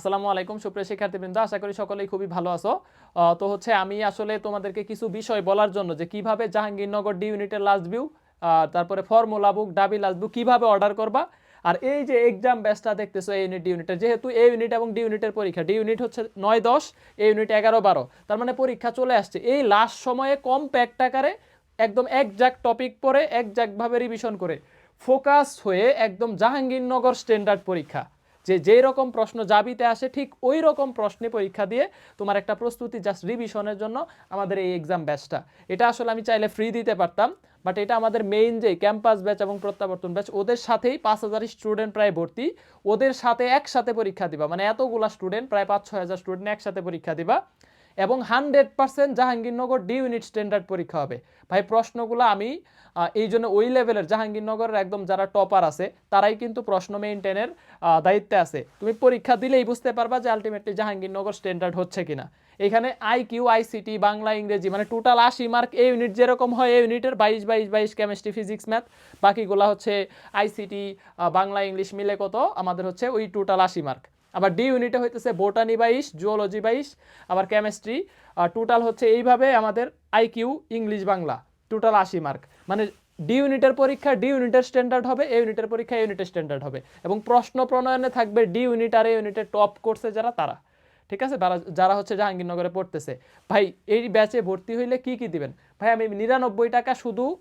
আসসালামু আলাইকুম, সুপ্রিয় শিক্ষার্থীবৃন্দ, আশা করি সকলেই খুবই ভালো আছো। তো হচ্ছে আমি আসলে তোমাদেরকে কিছু বিষয় বলার জন্য যে কীভাবে জাহাঙ্গীরনগর ডি ইউনিটের লাস্ট ভিউ তারপরে ফর্মুলা বুক ডাবি লাস্ট ভিউ কীভাবে অর্ডার করবা। আর এই যে এক্সাম ব্যাচটা দেখতেছো এই ইউনিট ইউনিটের যেহেতু এ ইউনিট এবং ডি ইউনিটের পরীক্ষা ডি ইউনিট হচ্ছে নয় দশ এ ইউনিট এগারো বারো, তার মানে পরীক্ষা চলে আসছে। এই লাস্ট সময়ে কম প্যাক্ট আকারে একদম একজাক্ট টপিক পরে একজাক্টভাবে রিভিশন করে ফোকাস হয়ে একদম জাহাঙ্গীরনগর স্ট্যান্ডার্ড পরীক্ষা। যে যেই রকম প্রশ্ন জাবিতে আসে, ঠিক ওই রকম প্রশ্নে পরীক্ষা দিয়ে তোমার একটা প্রস্তুতি জাস্ট রিভিশনের জন্য আমাদের এই এক্সাম ব্যাচটা এটা আসলে আমি চাইলে ফ্রি দিতে পারতাম বাট এটা আমাদের মেইন যে ক্যাম্পাস ব্যাচ এবং প্রত্যাবর্তন ব্যাচ ওদের সাথেই পাঁচ হাজার স্টুডেন্ট প্রায় ভর্তি। ওদের সাথে একসাথে পরীক্ষা দিবা মানে এতগুলা স্টুডেন্ট প্রায় পাঁচ ছয় হাজার স্টুডেন্ট একসাথে পরীক্ষা দিবা। এবং hundred percent Jahangirnagar D unit standard পরীক্ষা হবে। ভাই, প্রশ্নগুলো আমি এই জন্য ওই লেভেলের জাহাঙ্গীরনগরের একদম যারা টপার আছে, তারাই কিন্তু প্রশ্ন মেইনটেনের দায়িত্বে আছে। তুমি পরীক্ষা দিলেই বুঝতে পারবা যে আলটিমেটলি জাহাঙ্গীরনগর স্ট্যান্ডার্ড হচ্ছে কিনা। এখানে আই কিউ আইসিটি বাংলা, ইংরেজি মানে টোটাল আশি মার্ক এই ইউনিট যেরকম হয় এই ইউনিটের বাইশ বাইশ বাইশ কেমিস্ট্রি ফিজিক্স ম্যাথ বাকিগুলা হচ্ছে আইসিটি বাংলা, ইংলিশ মিলে কত, আমাদের হচ্ছে ওই টোটাল আশি মার্ক আবার ডি ইউনিটে হইতেছে বোটানি বাইশ জুওলজি বাইশ, আবার কেমিস্ট্রি টোটাল হচ্ছে এইভাবে আমাদের আইকিউ ইংলিশ বাংলা টোটাল আশি মার্ক মানে ডি ইউনিটের পরীক্ষা ডি ইউনিটের স্ট্যান্ডার্ড হবে এ ইউনিটের পরীক্ষা এ ইউনিটের স্ট্যান্ডার্ড হবে। এবং প্রশ্ন প্রণয়নে থাকবে ডি ইউনিট আর এ ইউনিটের টপ কোর্সে যারা, তারা। ঠিক আছে? যারা- হচ্ছে জাহাঙ্গীরনগরে পড়তেছে। ভাই, এই ব্যাচে ভর্তি হইলে কি কি দিবেন? ভাই, আমি নিরানব্বই টাকা শুধু,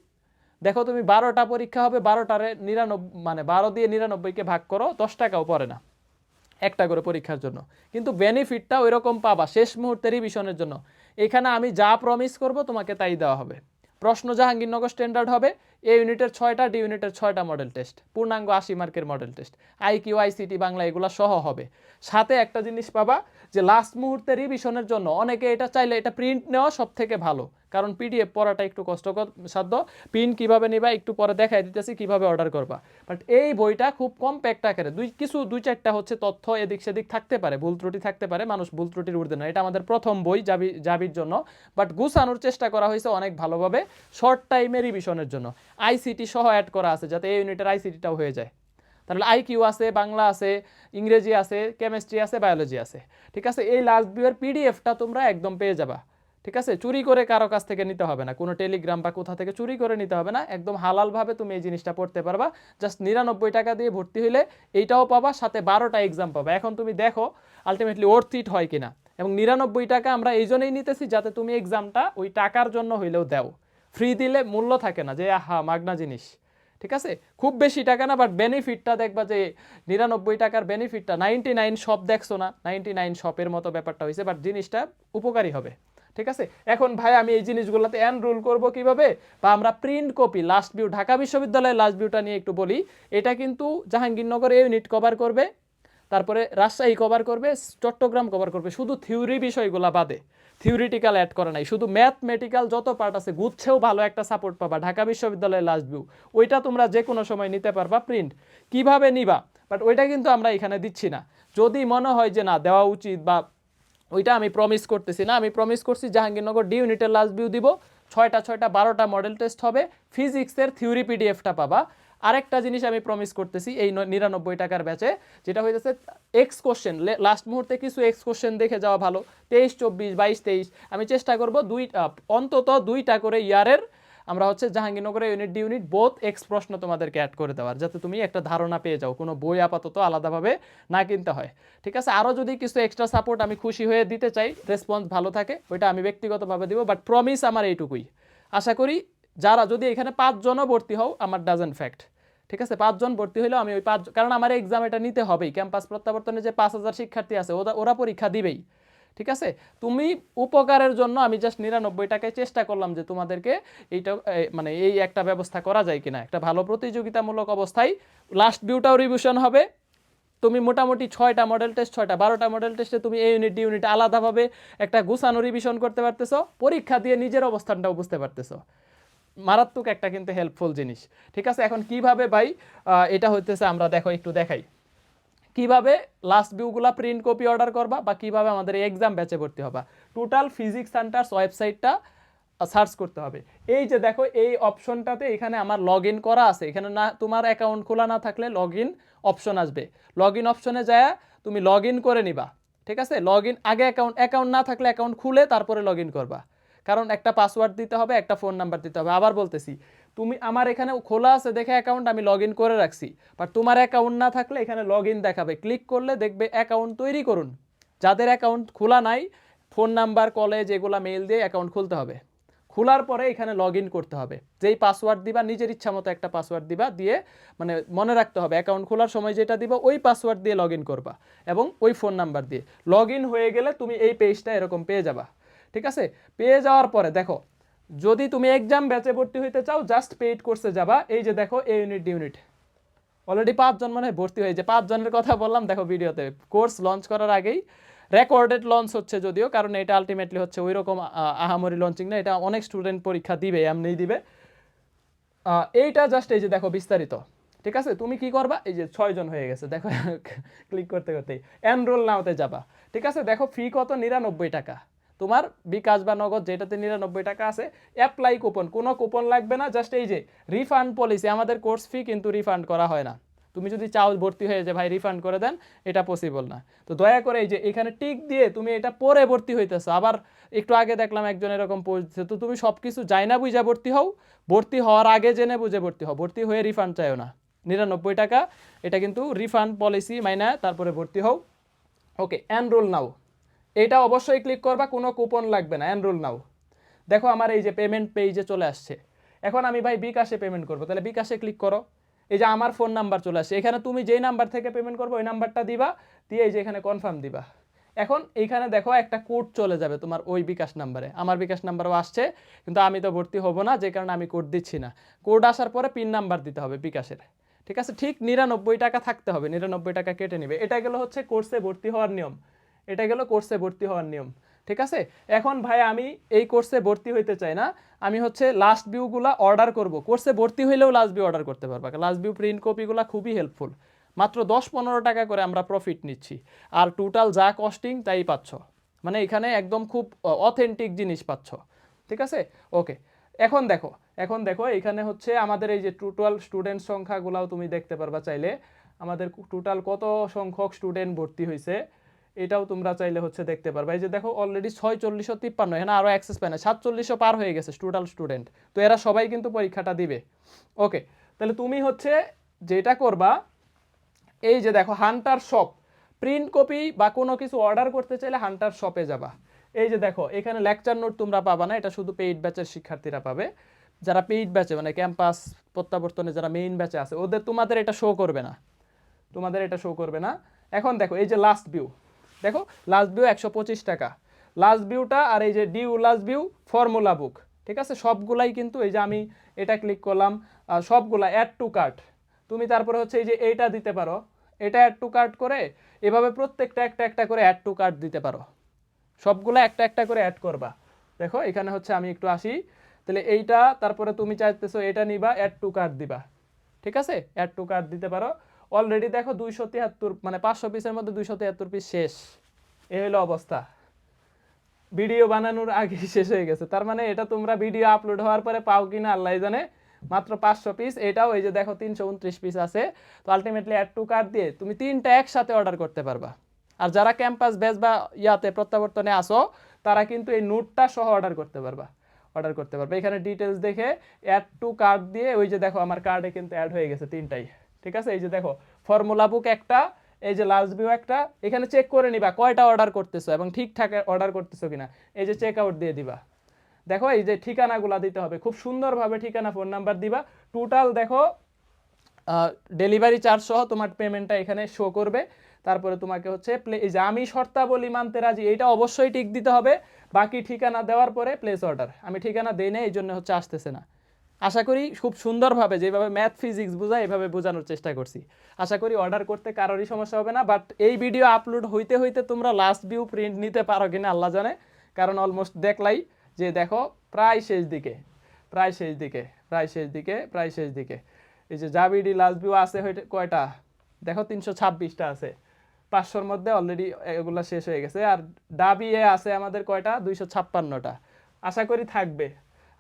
দেখো তুমি বারোটা পরীক্ষা হবে, বারোটারে নিরানব্বই মানে বারো দিয়ে নিরানব্বইকে ভাগ করো, দশ টাকাও পড়ে না। একটা করে পরীক্ষার জন্য। কিন্তু বেনিফিটটা ওই রকম পাবা শেষ মুহূর্তে রিভিশনের জন্য। এখানে আমি যা প্রমিস করব তোমাকে তাই দেওয়া হবে। প্রশ্ন জাহাঙ্গীরনগর স্ট্যান্ডার্ড হবে। এ ইউনিটের ছয়টা ডি ইউনিটের ছয়টা মডেল টেস্ট পূর্ণাঙ্গ আশি মার্কের model test IQ ICT Bangla এগুলো সহ হবে। সাথে একটা জিনিস পাবা যে লাস্ট মুহূর্তে রিভিশনের জন্য অনেকে এটা চাইলে এটা প্রিন্ট নেওয়া সব থেকে ভালো। কারণ পিডিএফ পড়াটা একটু কষ্টকর সাধ্য। প্রিন্ট কীভাবে নিবা একটু পরে দেখাই দিতেছি, কীভাবে অর্ডার করবা। বাট এই বইটা খুব কম্প্যাক্ট আকারে, দুই, কিছু দুই চারটা হচ্ছে তথ্য এদিক সেদিক থাকতে পারে, ভুল ত্রুটি থাকতে পারে, মানুষ ভুল ত্রুটির ঊর্ধ্বে না। এটা আমাদের প্রথম বই জাবি, জাবির জন্য। বাট গুছানোর চেষ্টা করা হয়েছে অনেক ভালোভাবে শর্ট টাইমে রিভিশনের জন্য। আইসিটি সহ অ্যাড করা আছে যাতে এই ইউনিটের আইসিটিটাও হয়ে যায়। তাহলে আইকিউ আছে, বাংলা আছে, ইংরেজি আছে কেমিস্ট্রি আছে বায়োলজি আছে। ঠিক আছে? এই লাস্ট ভিউয়ের পিডিএফটা তোমরা একদম পেয়ে যাবা। ঠিক আছে? চুরি করে কারও কাছ থেকে নিতে হবে না। কোনো টেলিগ্রাম বা কোথা থেকে চুরি করে নিতে হবে না। একদম হালালভাবে তুমি এই জিনিসটা পড়তে পারবা। জাস্ট নিরানব্বই টাকা দিয়ে ভর্তি হইলে এইটাও পাবা, সাথে বারোটা এক্সাম পাবা। এখন তুমি দেখো আলটিমেটলি ওর্থ ইট হয় কিনা। এবং নিরানব্বই টাকা আমরা এই জন্যই নিতেছি যাতে তুমি এক্সামটা ওই টাকার জন্য হইলেও দাও। ফ্রি দিলে মূল্য থাকে না যে, আহা, মাগনা জিনিস। ঠিক আছে? খুব বেশি টাকা না বাট বেনিফিটটা দেখবা যে, নিরানব্বই টাকার বেনিফিটটা নাইনটি নাইন শপ দেখছ না নাইনটি নাইন শপের মতো ব্যাপারটা হয়েছে বাট জিনিসটা উপকারী হবে। ঠিক আছে? এখন ভাই, আমি এই জিনিসগুলোতে এনরোল করব কীভাবে? বা আমরা print copy last view Dhaka বিশ্ববিদ্যালয়ের লাস্ট ভিউটা নিয়ে একটু বলি। এটা কিন্তু জাহাঙ্গীরনগর ইউনিট কভার করবে। তারপরে রাজশাহী কভার করবে, চট্টগ্রাম কভার করবে। শুধু থিওরি বিষয়গুলা বাদে। থিওরিটিক্যাল অ্যাড করা নাই। শুধু ম্যাথমেটিক্যাল যত পার্ট আছে, গুচ্ছেও ভালো একটা সাপোর্ট পাবা। ঢাকা বিশ্ববিদ্যালয়ের লাস্ট ভিউ ওইটা তোমরা যে কোনো সময় নিতে পারবা প্রিন্ট কীভাবে নিবা? বাট ওইটা কিন্তু আমরা এখানে দিচ্ছি না। যদি মনে হয় যে না, দেওয়া উচিত বা ওইটা আমি প্রমিস করতেছি না, আমি প্রমিস করছি জাহাঙ্গীরনগর ডি ইউনিটের লাস্ট ভিউ দিব। ছয়টা ছয়টা, বারোটা মডেল টেস্ট হবে। ফিজিক্সের থিওরি পিডিএফটা পাবা। আরেকটা জিনিস আমি প্রমিস করতেছি, এই নিরানব্বই টাকার ব্যাচে যেটা হইতেছে এক্স কোশ্চেন লাস্ট মুহূর্তে কিছু এক্স কোশ্চেন দেখে যাওয়া ভালো। তেইশ, চব্বিশ, বাইশ, তেইশ। আমি চেষ্টা করব দুই অন্তত দুইটা করে ইয়ারের আমরা হচ্ছে জাহাঙ্গীরনগরে unit D unit both X প্রশ্ন তোমাদেরকে অ্যাড করে দেওয়ার, যাতে তুমি একটা ধারণা পেয়ে যাও, কোনো বই আপাতত আলাদাভাবে না কিনতে হয়। ঠিক আছে? আরও যদি কিছু এক্সট্রা সাপোর্ট আমি খুশি হয়ে দিতে চাই রেসপন্স ভালো থাকে, ওইটা আমি ব্যক্তিগতভাবে দিব বাট প্রমিস আমার এইটুকুই। আশা করি যারা যদি এখানে পাঁচজনও ভর্তি হও, আমার ডাজেন্ট ফ্যাক্ট ঠিক আছে? পাঁচজন ভর্তি হলেও আমি ওই পাঁচ কারণ আমার এক্সাম এটা নিতে হবেই। ক্যাম্পাস প্রত্যাবর্তনে যে পাঁচ হাজার শিক্ষার্থী আছে ওরা ওরা পরীক্ষা দিবেই, ঠিক আছে? তুমি উপকারের জন্য আমি জাস্ট নিরানব্বই টাকায় চেষ্টা করলাম যে তোমাদেরকে এইটা মানে এই একটা ব্যবস্থা করা যায় কিনা। একটা ভালো প্রতিযোগিতামূলক অবস্থায় লাস্ট ভিউটাও রিভিশন হবে। তুমি মোটামুটি ছয়টা মডেল টেস্ট ছয়টা বারোটা মডেল টেস্টে তুমি এই ইউনিট ডি ইউনিট আলাদাভাবে একটা গুছানো রিভিশন করতে পারতেছো। পরীক্ষা দিয়ে নিজের অবস্থানটাও বুঝতে পারতেছো। মারাত্মক একটা কিন্তু হেল্পফুল জিনিস। ঠিক আছে? এখন কীভাবে ভাই এটা হইতেছে আমরা দেখো, একটু দেখাই। কীভাবে লাস্ট ভিউগুলা প্রিন্ট কপি অর্ডার করবা বা কীভাবে আমাদের এক্সাম ব্যাচে ভর্তি হবা? টোটাল ফিজিক্স সেন্টার্স ওয়েবসাইটটা সার্চ করতে হবে। এই যে দেখো, এই অপশনটাতে এখানে আমার লগ করা আছে। এখানে না, তোমার অ্যাকাউন্ট খোলা না থাকলে লগ অপশন আসবে। লগ অপশনে যায় তুমি লগ করে নিবা। ঠিক আছে? লগ আগে অ্যাকাউন্ট অ্যাকাউন্ট না থাকলে অ্যাকাউন্ট খুলে তারপরে লগ করবা। কারণ একটা পাসওয়ার্ড দিতে হবে, একটা ফোন নাম্বার দিতে হবে। আবার বলতেছি, তুমি আমার এখানে খোলা আছে দেখে অ্যাকাউন্ট আমি লগ করে রাখছি বাট তোমার অ্যাকাউন্ট না থাকলে এখানে লগ দেখাবে। ক্লিক করলে দেখবে অ্যাকাউন্ট তৈরি করুন। যাদের অ্যাকাউন্ট খোলা নাই ফোন নাম্বার কলেজ এগুলা মেল দিয়ে অ্যাকাউন্ট খুলতে হবে। খোলার পরে এখানে লগ করতে হবে। যেই পাসওয়ার্ড দিবা, নিজের ইচ্ছা মতো একটা পাসওয়ার্ড দিবা, দিয়ে মানে মনে রাখতে হবে অ্যাকাউন্ট খোলার সময় যেটা দিবা, ওই পাসওয়ার্ড দিয়ে লগ করবা, এবং ওই ফোন নাম্বার দিয়ে। লগ হয়ে গেলে তুমি এই পেজটা এরকম পেয়ে যাবা। ঠিক আছে? পেয়ে যাওয়ার পরে দেখো, যদি তুমি এক্সাম ব্যাচে ভর্তি হইতে চাও জাস্ট পেইড কোর্সে যাবা। এই যে দেখো এ ইউনিট ইউনিট অলরেডি পাঁচজন মানে ভর্তি হয়েছে পাঁচজনের কথা বললাম, দেখো ভিডিওতে। কোর্স লঞ্চ করার আগেই রেকর্ডেড লঞ্চ হচ্ছে যদিও, কারণ এটা আলটিমেটলি হচ্ছে ওই রকম আহামরি লঞ্চিং না, এটা অনেক স্টুডেন্ট পরীক্ষা দিবে এমনিই দিবে। এইটা জাস্ট এই যে দেখো বিস্তারিত। ঠিক আছে? তুমি কি করবা? এই যে ছয়জন হয়ে গেছে। দেখো ক্লিক করতে করতেই। এনরোল নাওতে যাবা। ঠিক আছে? দেখো ফি কত? নিরানব্বই টাকা। তোমার বিকাশ বা নগদ যেটাতে নিরানব্বই টাকা আছে অ্যাপ্লাই কুপন কোনো কুপন লাগবে না জাস্ট এই যে রিফান্ড পলিসি আমাদের কোর্স ফি কিন্তু রিফান্ড করা হয় না। তুমি যদি চাও ভর্তি হয়ে যে, ভাই রিফান্ড করে দেন, এটা পসিবল না। তো দয়া করে এই যে, এখানে টিক দিয়ে তুমি এটা পরে ভর্তি হইতেছো। আবার একটু আগে দেখলাম একজন এরকম পড়ছে তো তুমি সব কিছু যাই না বুঝা ভর্তি হও। ভর্তি হওয়ার আগে জেনে বুঝে ভর্তি হও। ভর্তি হয়ে রিফান্ড চাইও না। নিরানব্বই টাকা, এটা কিন্তু রিফান্ড পলিসি মাইনা তারপরে ভর্তি হও। ওকে এনরোল নাও এটা অবশ্যই ক্লিক করবা, কোনো কুপন লাগবে না এনরোল নাও। দেখো আমার এই যে পেমেন্ট পেজে চলে আসছে। এখন আমি ভাই বিকাশে পেমেন্ট করব, তাহলে বিকাশে ক্লিক করো। এই যে আমার ফোন নাম্বার চলে আসছে, এখানে তুমি যেই নাম্বার থেকে পেমেন্ট করব, ওই নাম্বারটা দিবা, দিয়ে এই যে এখানে কনফার্ম দিবা। এখন এইখানে দেখো একটা কোড চলে যাবে তোমার ওই বিকাশ নাম্বারে আমার বিকাশ নাম্বারও আসছে, কিন্তু আমি তো ভর্তি হব না, যে কারণে আমি কোড দিচ্ছি না। কোড আসার পরে পিন নাম্বার দিতে হবে বিকাশের। ঠিক আছে? ঠিক নিরানব্বই টাকা থাকতে হবে, নিরানব্বই টাকা কেটে নেবে। এটা গেলো হচ্ছে কোর্সে ভর্তি হওয়ার নিয়ম। এটা গেল কোর্সে ভর্তি হওয়ার নিয়ম, ঠিক আছে? এখন ভাই আমি এই কোর্সে ভর্তি হইতে চাই না, আমি হচ্ছে লাস্ট ভিউগুলা অর্ডার করব। কোর্সে ভর্তি হইলেও লাস্ট ভিউ অর্ডার করতে পারবা লাস্ট ভিউ প্রিন্ট কপিগুলো খুবই হেল্পফুল মাত্র দশ পনেরো টাকা করে আমরা প্রফিট নিচ্ছি, আর টোটাল যা কস্টিং তাই পাচ্ছ। মানে এখানে একদম খুব অথেন্টিক জিনিস পাচ্ছ, ঠিক আছে? ওকে এখন দেখো এখন দেখো এখানে হচ্ছে আমাদের এই যে টোটাল স্টুডেন্ট সংখ্যাগুলাও তুমি দেখতে পারবা চাইলে। আমাদের টোটাল কত সংখ্যক স্টুডেন্ট ভর্তি হয়েছে এটাও তোমরা চাইলে হচ্ছে দেখতে পারবে। এই যে দেখো অলরেডি ছয়চল্লিশশো তিপ্পান্ন, এখানে আরও অ্যাক্সেস পায় না, সাতচল্লিশশো পার হয়ে গেছে টোটাল স্টুডেন্ট তো এরা সবাই কিন্তু পরীক্ষাটা দিবে। ওকে তাহলে তুমি হচ্ছে যেটা করবা, এই যে দেখো হান্টার শপ প্রিন্ট কপি বা কোনো কিছু অর্ডার করতে চাইলে হান্টার শপে যাবা। এই যে দেখো, এখানে লেকচার নোট তোমরা পাবা না, এটা শুধু পেইড ব্যাচের শিক্ষার্থীরা পাবে। যারা পেইড ব্যাচে মানে ক্যাম্পাস প্রত্যাবর্তনে যারা মেইন ব্যাচে আছে, ওদের তোমাদের এটা শো করবে না। তোমাদের এটা শো করবে না। এখন দেখো, এই যে লাস্ট ভিউ দেখো লাস্ট ভিউ একশো পঁচিশ টাকা। লাস্ট ভিউটা আর এই যে due last view formula book ঠিক আছে? সবগুলাই কিন্তু এই যে আমি এটা ক্লিক করলাম সবগুলা অ্যাড টু কার্ট তুমি তারপরে হচ্ছে এই যে এইটা দিতে পারো। এটা অ্যাড টু কার্ট করে এভাবে প্রত্যেকটা একটা একটা করে অ্যাড টু কার্ট দিতে পারো। সবগুলো একটা একটা করে অ্যাড করবা। দেখো, এখানে হচ্ছে আমি একটু আসি। তাহলে এইটা, তারপরে তুমি চাইতেছো এটা নিবা অ্যাড টু কার্ড দিবা। ঠিক আছে? অ্যাড টু কার্ড দিতে পারো। অলরেডি দেখো দুইশো তিয়াত্তর মানে পাঁচশো পিসের মধ্যে দুইশো তিয়াত্তর পিস শেষ। এ হলো অবস্থা। ভিডিও বানানোর আগে শেষ হয়ে গেছে। তার মানে এটা তোমরা ভিডিও আপলোড হওয়ার পরে পাও কিনা আল্লাহ জানে। মাত্র পাঁচশো পিস এটাও এই যে দেখো তিনশো উনত্রিশ পিস আছে। তো আলটিমেটলি অ্যাড টু কার্ড দিয়ে তুমি তিনটা একসাথে অর্ডার করতে পারবা। আর যারা ক্যাম্পাস বেস বা ইয়াতে প্রত্যাবর্তনে আসো, তারা কিন্তু এই নোটটা সহ অর্ডার করতে পারবা। অর্ডার করতে পারবে। এখানে ডিটেলস দেখে অ্যাড টু কার্ড দিয়ে ওই যে দেখো আমার কার্ডে কিন্তু অ্যাড হয়ে গেছে তিনটাই। ঠিক আছে? এই যে দেখো ফর্মুলা বুক একটা, এই যে লাস্ট ভিউ একটা, এখানে চেক করে নিবা কয়টা অর্ডার করতেছো এবং ঠিকঠাক অর্ডার করতেছো কিনা। এই যে চেক আউট দিয়ে দিবা। দেখো, এই যে ঠিকানাগুলা দিতে হবে। খুব সুন্দরভাবে ঠিকানা ফোন নাম্বার দিবা। টোটাল দেখো ডেলিভারি চার্জ সহ তোমার পেমেন্টটা এখানে শো করবে। তারপরে তোমাকে হচ্ছে প্লে এই যে আমি শর্তাবলী মানতে রাজি এটা অবশ্যই টিক দিতে হবে। বাকি ঠিকানা দেওয়ার পরে প্লেস অর্ডার আমি ঠিকানা দেই না এই জন্য হচ্ছে আসতেছে না। আশা করি খুব সুন্দরভাবে যেভাবে ম্যাথ, ফিজিক্স বোঝায়, এভাবে বোঝানোর চেষ্টা করছি। আশা করি অর্ডার করতে কারোরই সমস্যা হবে না বাট এই ভিডিও আপলোড হইতে হইতে তোমরা লাস্ট ভিউ প্রিন্ট নিতে পারো কিনা আল্লাহ জানে, কারণ অলমোস্ট দেখলাই যে দেখো, প্রায় শেষ দিকে, প্রায় শেষ দিকে, প্রায় শেষ দিকে, প্রায় শেষ দিকে। এই যে জাবিডি লাস্ট ভিউ আছে কয়টা? দেখো তিনশো ছাব্বিশটা আছে। পাঁচশোর মধ্যে অলরেডি এগুলো শেষ হয়ে গেছে, আর ডাবি এ আছে আমাদের কয়টা? দুইশো ছাপ্পান্নটা। আশা করি থাকবে।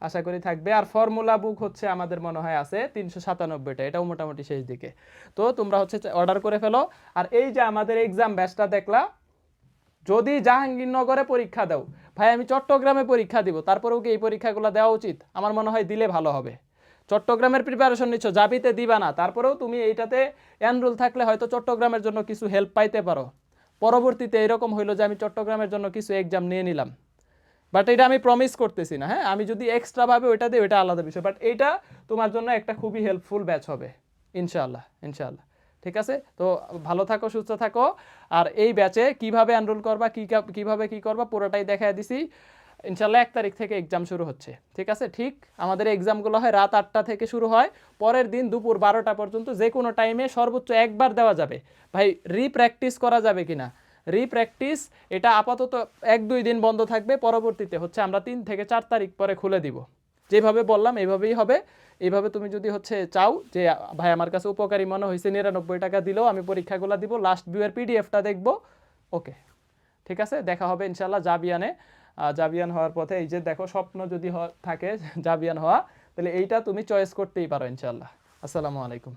আশা করি থাকবে। আর ফর্মুলা বুক হচ্ছে আমাদের মনে হয় আছে তিনশো সাতানব্বইটা, এটাও মোটামুটি শেষ দিকে। তো তোমরা হচ্ছে অর্ডার করে ফেলো। আর এই যে আমাদের এক্সাম ব্যাচটা দেখলা, যদি জাহাঙ্গীরনগরে পরীক্ষা দাও, ভাই আমি চট্টগ্রামে পরীক্ষা দিব, তারপরেও কি এই পরীক্ষাগুলো দেওয়া উচিত? আমার মনে হয় দিলে ভালো হবে। চট্টগ্রামের প্রিপারেশন নিচ্ছ জাবিতে দিবা না, তারপরেও তুমি এইটাতে এনরোল থাকলে হয়তো চট্টগ্রামের জন্য কিছু হেল্প পাইতে পারো। পরবর্তীতে এরকম হইল যে আমি চট্টগ্রামের জন্য কিছু এক্সাম নিয়ে নিলাম। বাট এটা আমি প্রমিস করতেছি না হ্যাঁ? আমি যদি এক্সট্রা ভাবে ওইটা দিই, ওইটা আলাদা বিষয়। বাট এটা তোমার জন্য একটা খুবই হেল্পফুল ব্যাচ হবে, ইনশাআল্লাহ ইনশাআল্লাহ। ঠিক আছে? তো ভালো থাকো, সুস্থ থাকো। আর এই ব্যাচে কীভাবে এনরোল করবা, কী কা- কীভাবে কি করবা, পুরোটাই দেখায় দিছি। ইনশাল্লাহ এক তারিখ থেকে এক্সাম শুরু হচ্ছে। ঠিক আছে? ঠিক আমাদের এক্সামগুলো হয় রাত আটটা থেকে শুরু হয়। পরের দিন দুপুর বারোটা পর্যন্ত যে কোনো টাইমে সর্বোচ্চ একবার দেওয়া যাবে। ভাই রিপ্র্যাকটিস করা যাবে কিনা? রিপ্র্যাকটিস এটা আপাতত এক দুই দিন বন্ধ থাকবে, পরবর্তীতে হচ্ছে আমরা তিন থেকে চার তারিখ পরে খুলে দিব। যেভাবে বললাম এইভাবেই হবে। এইভাবে তুমি যদি হচ্ছে চাও যে, ভাই, আমার কাছে উপকারী মনে হয়েছে, নিরানব্বই টাকা দিলেও আমি পরীক্ষাগুলো দিব লাস্ট ভিউয়ের পিডিএফটা দেখব। ওকে ঠিক আছে? দেখা হবে ইনশাল্লাহ জাবিয়ানে। জাবিয়ান হওয়ার পথে এই যে দেখো, স্বপ্ন যদি থাকে জাবিয়ান হওয়া, তাহলে এইটা তুমি চয়েস করতেই পারো ইনশাল্লাহ আসসালামু আলাইকুম।